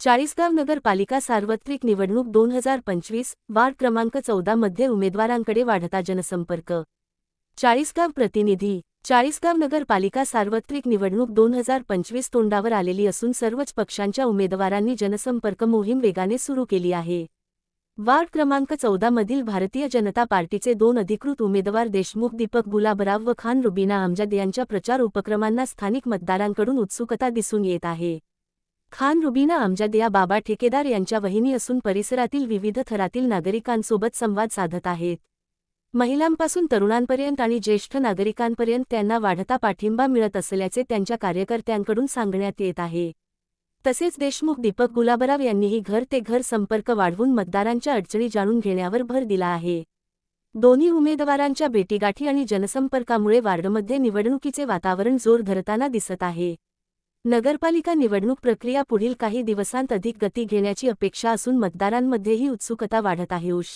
चाळीसगाव नगरपालिका सार्वत्रिक निवडणूक दोन हजार पंचवीस वार्ड क्रमांक चौदा मध्ये उमेदवारांकडे वाढता जनसंपर्क. चाळीसगाव प्रतिनिधी चाळीसगाव नगरपालिका सार्वत्रिक निवडणूक दोन हजार पंचवीस तोंडावर आलेली असून सर्वच पक्षांच्या उमेदवारांनी जनसंपर्क मोहीम वेगाने सुरू केली आहे. वार्ड क्रमांक चौदा मधील भारतीय जनता पार्टीचे दोन अधिकृत उमेदवार देशमुख दीपक गुलाबराव व खान रुबीना आमजाद यांच्या प्रचार उपक्रमांना स्थानिक मतदारांकडून उत्सुकता दिसून येत आहे. खान रुबीना आमजाद बाबा ठेकेदार यांच्या वहिनी असून परिसरातील विविध थरातील नागरिकांसोबत संवाद साधत आहेत. महिलांपासून तरुणांपर्यंत आणि ज्येष्ठ नागरिकांपर्यंत त्यांना वाढता पाठिंबा मिळत असल्याचे त्यांच्या कार्यकर्त्यांकडून सांगण्यात येत आहे. तसेच देशमुख दीपक गुलाबराव यांनीही घर ते घर संपर्क वाढवून मतदारांच्या अडचणी जाणून घेण्यावर भर दिला आहे. दोन्ही उमेदवारांच्या भेटीगाठी आणि जनसंपर्कामुळे वार्डमध्ये निवडणुकीचे वातावरण जोर धरताना दिसत आहे. नगरपालिका निवडणूक प्रक्रिया पुढील काही दिवसांत अधिक गती घेण्याची अपेक्षा असून मतदारांमध्येही उत्सुकता वाढत आहे. उश